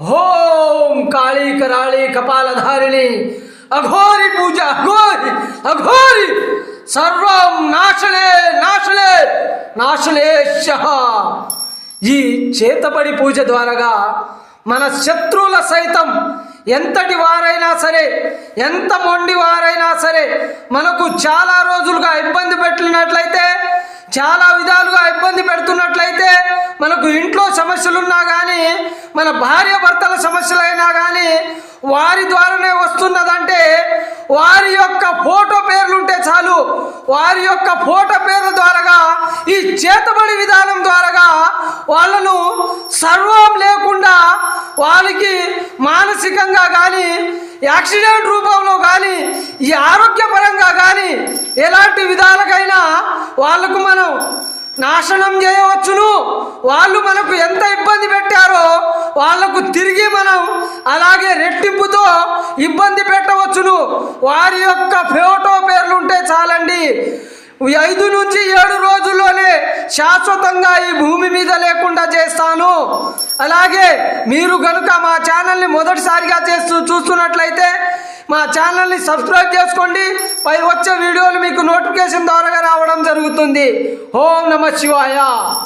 ఓం కాళీ కరాళి కపాలధారిణి అఘోరి పూజ అఘోరి అఘోరి సర్వం నాశలే నాశలే నాశలేశ ఈ చేతబడి పూజ ద్వారాగా మన శత్రువుల సైతం ఎంతటి వారైనా సరే ఎంత మొండి వారైనా సరే మనకు చాలా రోజులుగా ఇబ్బంది పెట్టినట్లయితే చాలా విధాలుగా ఇబ్బంది పెడుతున్నట్లయితే మనకు ఇంట్లో సమస్యలున్నా కానీ మన భార్య భర్తల సమస్యలైనా కానీ వారి ద్వారానే వస్తున్నదంటే వారి యొక్క ఫోటో పేర్లుంటే చాలు. వారి యొక్క ఫోటో పేర్ల ద్వారాగా ఈ చేతబడి విధానం ద్వారాగా వాళ్ళను సర్వం లేకుండా వాళ్ళకి మానసికంగా కానీ యాక్సిడెంట్ రూపంలో కానీ ఈ ఆరోగ్యపరంగా కానీ ఎలాంటి విధాలకైనా వాళ్ళకు మనం నాశనం చేయవచ్చును. వాళ్ళు మనకు ఎంత ఇబ్బంది పెట్టారో వాళ్ళకు తిరిగి మనం అలాగే రెట్టింపుతో ఇబ్బంది పెట్టవచ్చును. వారి యొక్క ఫోటో పేర్లు ఉంటే చాలండి ఐదు నుంచి ఏడు రోజుల్లోనే శాశ్వతంగా ఈ భూమి మీద లేకుండా చేస్తాను. అలాగే మీరు కనుక మా ఛానల్ని మొదటిసారిగా చేస్తూ చూస్తున్నట్లయితే మా ఛానల్ని సబ్స్క్రైబ్ చేసుకోండి. పై వచ్చే వీడియోలు మీకు నోటిఫికేషన్ ద్వారా రావడం జరుగుతుంది. ఓం నమ శివాయ.